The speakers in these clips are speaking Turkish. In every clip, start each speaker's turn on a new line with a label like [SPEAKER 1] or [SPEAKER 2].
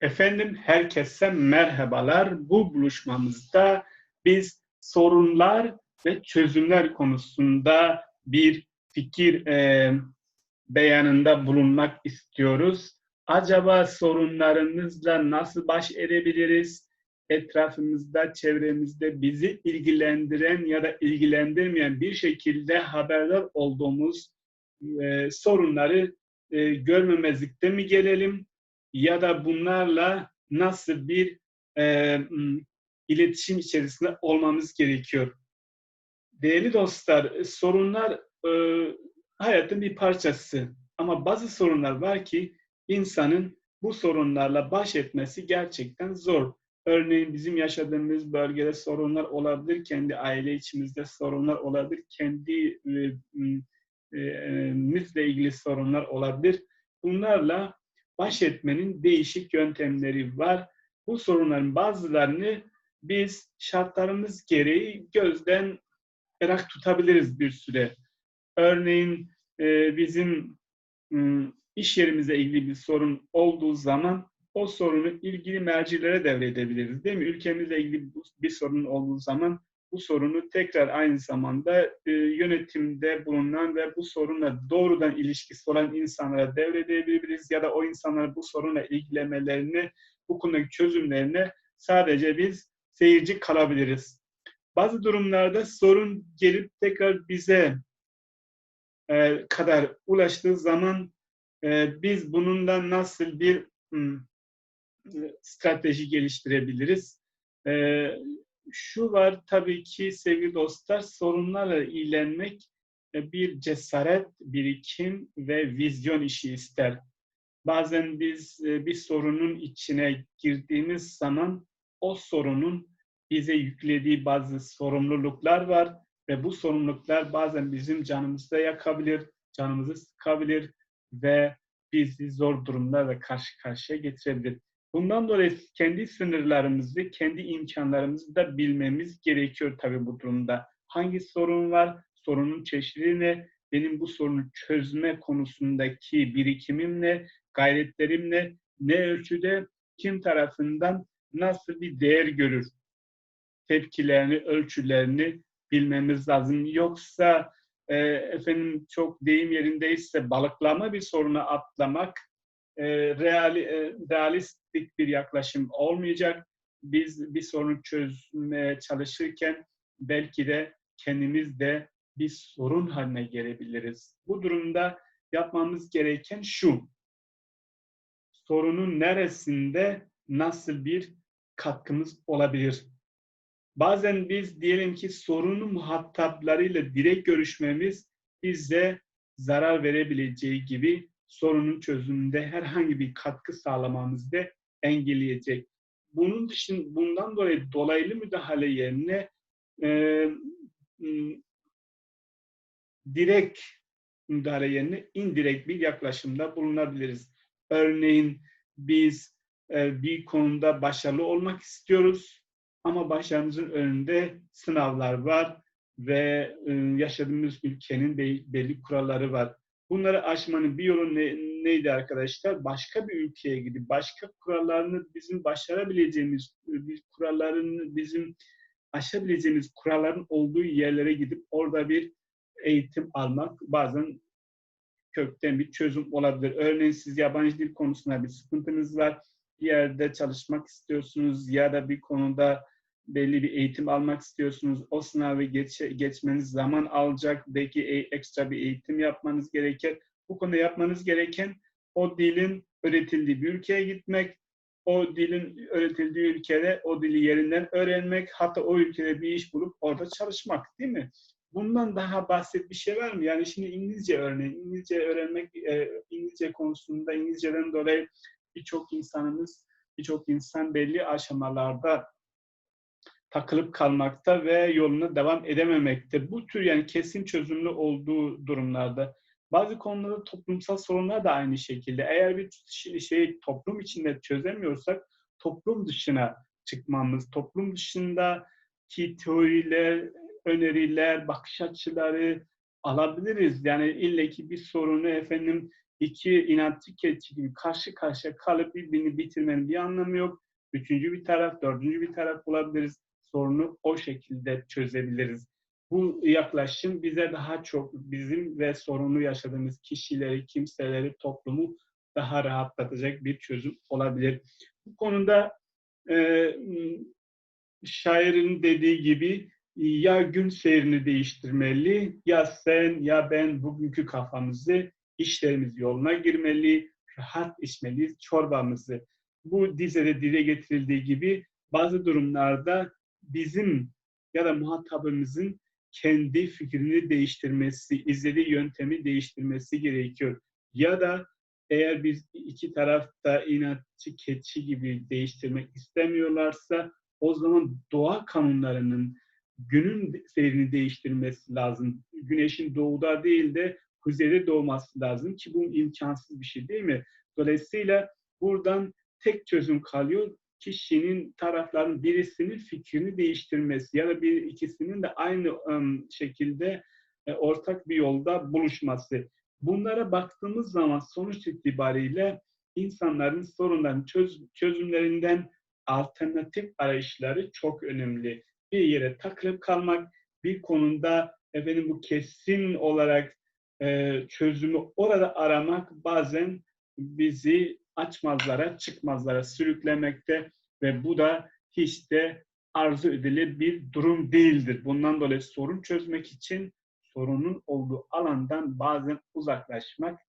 [SPEAKER 1] Efendim herkese merhabalar. Bu buluşmamızda biz sorunlar ve çözümler konusunda bir fikir e, beyanında bulunmak istiyoruz. Acaba sorunlarımızla nasıl baş edebiliriz? Etrafımızda, çevremizde bizi ilgilendiren ya da ilgilendirmeyen bir şekilde haberdar olduğumuz e, sorunları e, görmemezlikte mi gelelim? Ya da bunlarla nasıl bir e, iletişim içerisinde olmamız gerekiyor. Değerli dostlar, sorunlar e, hayatın bir parçası. Ama bazı sorunlar var ki insanın bu sorunlarla baş etmesi gerçekten zor. Örneğin bizim yaşadığımız bölgede sorunlar olabilir, kendi aile içimizde sorunlar olabilir, kendi e, e, ilgili sorunlar olabilir. Bunlarla baş etmenin değişik yöntemleri var. Bu sorunların bazılarını biz şartlarımız gereği gözden erak tutabiliriz bir süre. Örneğin e, bizim iş yerimizle ilgili bir sorun olduğu zaman o sorunu ilgili mercilere devredebiliriz değil mi? Ülkemizle ilgili bir sorun olduğu zaman bu sorunu tekrar aynı zamanda e, yönetimde bulunan ve bu sorunla doğrudan ilişkisi olan insanlara devredebiliriz ya da o insanlara bu sorunla ilgilenmelerini, bu konudaki çözümlerine sadece biz seyirci kalabiliriz. Bazı durumlarda sorun gelip tekrar bize e, kadar ulaştığı zaman e, biz bununla nasıl bir hmm, strateji geliştirebiliriz? E, şu var tabii ki sevgili dostlar, sorunlarla ilgilenmek e, bir cesaret, birikim ve vizyon işi ister. Bazen biz e, bir sorunun içine girdiğimiz zaman o sorunun bize yüklediği bazı sorumluluklar var ve bu sorumluluklar bazen bizim canımızda yakabilir, canımızı sıkabilir ve bizi zor durumlarla karşı karşıya getirebilir. Bundan dolayı kendi sınırlarımızı, kendi imkanlarımızı da bilmemiz gerekiyor tabii bu durumda. Hangi sorun var, sorunun çeşidi ne, benim bu sorunu çözme konusundaki birikimimle, gayretlerimle ne ölçüde, kim tarafından nasıl bir değer görür? Tepkilerini, ölçülerini bilmemiz lazım. Yoksa e, efendim çok deyim yerindeyse balıklama bir soruna atlamak e, reali, e, realistik bir yaklaşım olmayacak. Biz bir sorunu çözmeye çalışırken belki de kendimiz de bir sorun haline gelebiliriz. Bu durumda yapmamız gereken şu. Sorunun neresinde nasıl bir katkımız olabilir? Bazen biz diyelim ki sorunun muhataplarıyla direkt görüşmemiz bize zarar verebileceği gibi sorunun çözümünde herhangi bir katkı sağlamamızı da engelleyecek. Bunun dışında bundan dolayı dolaylı müdahale yerine e, direkt müdahale yerine indirekt bir yaklaşımda bulunabiliriz. Örneğin biz e, bir konuda başarılı olmak istiyoruz ama başarımızın önünde sınavlar var ve e, yaşadığımız ülkenin belli kuralları var. Bunları aşmanın bir yolu ne, neydi arkadaşlar? Başka bir ülkeye gidip başka kurallarını bizim başarabileceğimiz, kurallarını bizim aşabileceğimiz kuralların olduğu yerlere gidip orada bir eğitim almak bazen kökten bir çözüm olabilir. Örneğin siz yabancı dil konusunda bir sıkıntınız var. Bir yerde çalışmak istiyorsunuz ya da bir konuda belli bir eğitim almak istiyorsunuz. O sınavı geç, geçmeniz zaman alacak. Belki e, ekstra bir eğitim yapmanız gerekir. Bu konuda yapmanız gereken o dilin öğretildiği bir ülkeye gitmek, o dilin öğretildiği ülkede o dili yerinden öğrenmek, hatta o ülkede bir iş bulup orada çalışmak değil mi? Bundan daha basit bir şey var mı? Yani şimdi İngilizce örneğin, İngilizce öğrenmek, e, İngilizce konusunda İngilizceden dolayı birçok insanımız, birçok insan belli aşamalarda takılıp kalmakta ve yoluna devam edememekte. Bu tür yani kesin çözümlü olduğu durumlarda bazı konularda toplumsal sorunlar da aynı şekilde. Eğer bir şey toplum içinde çözemiyorsak toplum dışına çıkmamız, toplum dışındaki teoriler, öneriler, bakış açıları alabiliriz. Yani ille ki bir sorunu efendim iki inatçı keçi gibi karşı karşıya kalıp birbirini bitirmenin bir anlamı yok. Üçüncü bir taraf, dördüncü bir taraf bulabiliriz. Sorunu o şekilde çözebiliriz. Bu yaklaşım bize daha çok bizim ve sorunu yaşadığımız kişileri, kimseleri, toplumu daha rahatlatacak bir çözüm olabilir. Bu konuda e, şairin dediği gibi ya gün seyrini değiştirmeli ya sen ya ben bugünkü kafamızı işlerimiz yoluna girmeli, rahat içmeliyiz çorbamızı. Bu dizede dile getirildiği gibi bazı durumlarda bizim ya da muhatabımızın kendi fikrini değiştirmesi, izlediği yöntemi değiştirmesi gerekiyor. Ya da eğer biz iki tarafta inatçı keçi gibi değiştirmek istemiyorlarsa o zaman doğa kanunlarının günün seyrini değiştirmesi lazım. Güneşin doğuda değil de kuzeyde doğması lazım ki bu imkansız bir şey değil mi? Dolayısıyla buradan tek çözüm kalıyor. Kişinin tarafların birisinin fikrini değiştirmesi ya da bir ikisinin de aynı şekilde e, ortak bir yolda buluşması. Bunlara baktığımız zaman sonuç itibariyle insanların sorunların çöz, çözümlerinden alternatif arayışları çok önemli. Bir yere takılıp kalmak, bir konuda efendim bu kesin olarak e, çözümü orada aramak bazen bizi açmazlara, çıkmazlara sürüklemekte ve bu da hiç de arzu edilir bir durum değildir. Bundan dolayı sorun çözmek için sorunun olduğu alandan bazen uzaklaşmak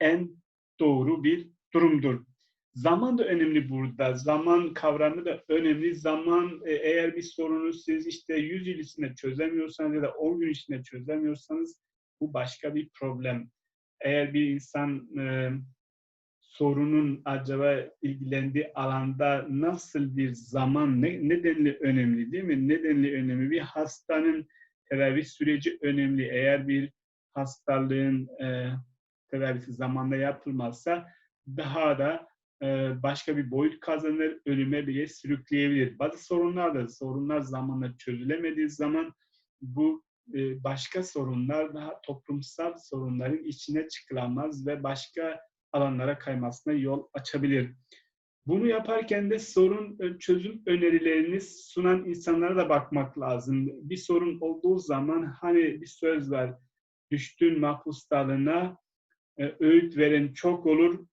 [SPEAKER 1] en doğru bir durumdur. Zaman da önemli burada. Zaman kavramı da önemli. Zaman e, eğer bir sorunu siz işte 100 yıl içinde çözemiyorsanız ya da 10 gün içinde çözemiyorsanız bu başka bir problem. Eğer bir insan e, sorunun acaba ilgilendiği alanda nasıl bir zaman, ne, nedenli önemli değil mi? Nedenli önemli. Bir hastanın tedavi süreci önemli. Eğer bir hastalığın e, tedavisi zamanında yapılmazsa daha da e, başka bir boyut kazanır, ölüme bile sürükleyebilir. Bazı sorunlar da sorunlar zamanla çözülemediği zaman bu e, başka sorunlar daha toplumsal sorunların içine çıkılamaz ve başka alanlara kaymasına yol açabilir. Bunu yaparken de sorun e, çözüm önerilerini sunan insanlara da bakmak lazım. Bir sorun olduğu zaman hani bir söz var, düştüğün mahpus dalına e, öğüt veren çok olur,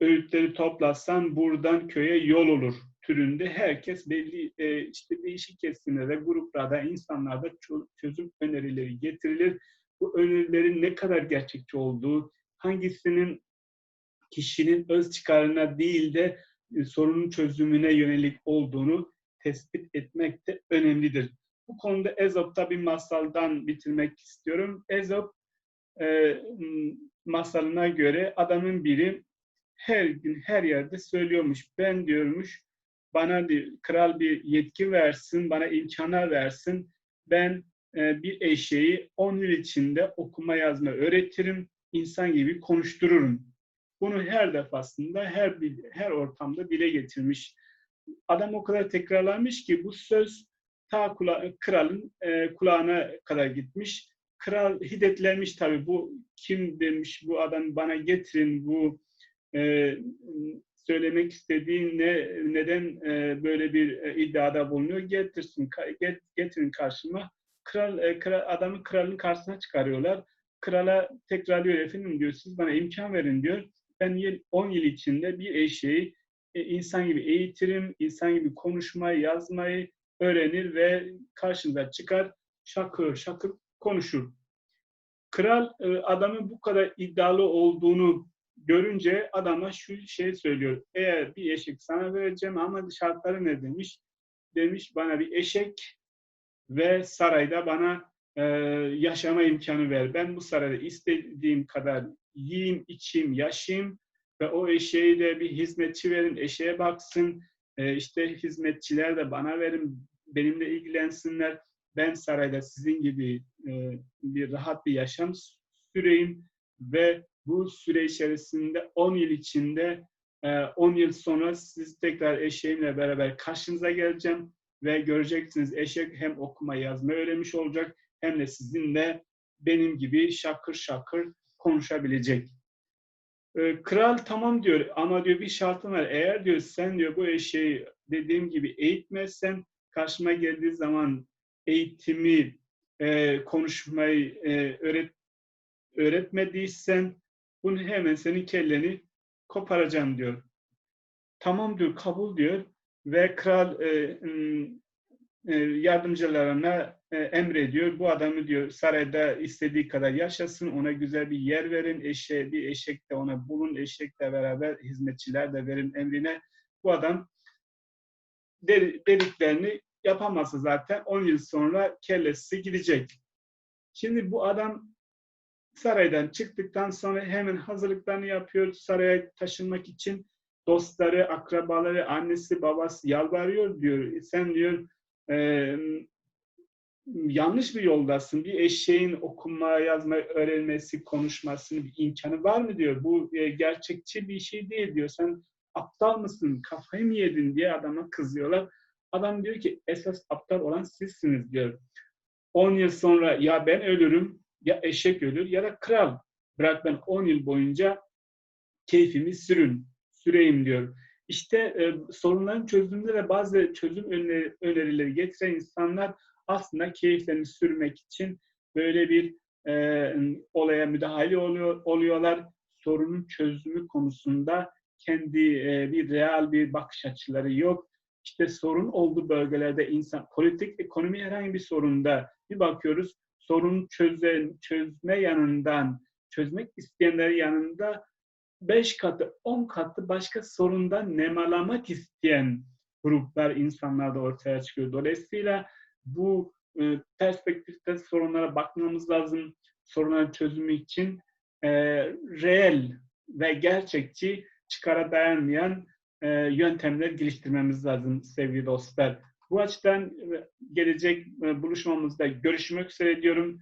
[SPEAKER 1] öğütleri toplasan buradan köye yol olur türünde herkes belli e, işte değişik kesimlerde, gruplarda, insanlarda çözüm önerileri getirilir. Bu önerilerin ne kadar gerçekçi olduğu, hangisinin kişinin öz çıkarına değil de e, sorunun çözümüne yönelik olduğunu tespit etmek de önemlidir. Bu konuda Ezop'ta bir masaldan bitirmek istiyorum. Ezop e, masalına göre adamın biri her gün her yerde söylüyormuş. Ben diyormuş bana bir kral bir yetki versin, bana imkanlar versin. Ben e, bir eşeği 10 yıl içinde okuma yazma öğretirim, insan gibi konuştururum. Bunu her defasında, her her ortamda dile getirmiş. Adam o kadar tekrarlamış ki bu söz ta kula, kralın e, kulağına kadar gitmiş. Kral hiddetlenmiş tabii. Bu kim demiş, bu adam bana getirin, bu e, söylemek istediğin ne, neden e, böyle bir e, iddiada bulunuyor? Getirsin, get, getirin karşıma. Kral, e, kral, adamı kralın karşısına çıkarıyorlar. Krala tekrarlıyor efendim diyor, siz bana imkan verin diyor. Ben 10 yıl içinde bir eşeği e, insan gibi eğitirim, insan gibi konuşmayı, yazmayı öğrenir ve karşınıza çıkar, şakır şakır konuşur. Kral e, adamın bu kadar iddialı olduğunu görünce adama şu şey söylüyor. Eğer bir eşek sana vereceğim ama şartları ne demiş? Demiş bana bir eşek ve sarayda bana e, yaşama imkanı ver. Ben bu sarayda istediğim kadar yiyeyim, içeyim, yaşayayım ve o eşeği de bir hizmetçi verin, eşeğe baksın. E, işte hizmetçiler de bana verin, benimle ilgilensinler. Ben sarayda sizin gibi e, bir rahat bir yaşam süreyim ve bu süre içerisinde 10 yıl içinde 10 e, yıl sonra siz tekrar eşeğimle beraber karşınıza geleceğim ve göreceksiniz eşek hem okuma yazma öğrenmiş olacak hem de sizinle benim gibi şakır şakır konuşabilecek. E, kral tamam diyor ama diyor bir şartım var. Eğer diyor sen diyor bu eşeği dediğim gibi eğitmezsen karşıma geldiği zaman eğitimi, e, konuşmayı e, öğret, öğretmediysen bunu hemen senin kelleni koparacağım diyor. Tamam diyor, kabul diyor ve kral e, e, yardımcılarına emrediyor. Bu adamı diyor sarayda istediği kadar yaşasın, ona güzel bir yer verin, eşe, bir eşek de ona bulun, eşekle beraber hizmetçiler de verin emrine. Bu adam dediklerini yapamazsa zaten 10 yıl sonra kellesi gidecek. Şimdi bu adam saraydan çıktıktan sonra hemen hazırlıklarını yapıyor saraya taşınmak için. Dostları, akrabaları, annesi, babası yalvarıyor diyor. Sen diyor e, yanlış bir yoldasın. Bir eşeğin okuma, yazma, öğrenmesi, konuşmasının bir imkanı var mı diyor. Bu e, gerçekçi bir şey değil diyor. Sen aptal mısın, kafayı mı yedin diye adama kızıyorlar. Adam diyor ki esas aptal olan sizsiniz diyor. 10 yıl sonra ya ben ölürüm ya eşek ölür ya da kral. Bırak ben 10 yıl boyunca keyfimi sürün, süreyim diyor. İşte e, sorunların çözümünde de bazı çözüm önerileri getiren insanlar aslında keyiflerini sürmek için böyle bir e, olaya müdahale oluyor, oluyorlar. Sorunun çözümü konusunda kendi e, bir real bir bakış açıları yok. İşte sorun olduğu bölgelerde insan, politik, ekonomi herhangi bir sorunda bir bakıyoruz sorun çözen, çözme yanından, çözmek isteyenler yanında beş katı, on katı başka sorundan nemalamak isteyen gruplar, insanlar da ortaya çıkıyor. Dolayısıyla bu e, perspektifte sorunlara bakmamız lazım. Sorunların çözümü için e, reel ve gerçekçi çıkara dayanmayan e, yöntemler geliştirmemiz lazım sevgili dostlar. Bu açıdan e, gelecek e, buluşmamızda görüşmek üzere diyorum.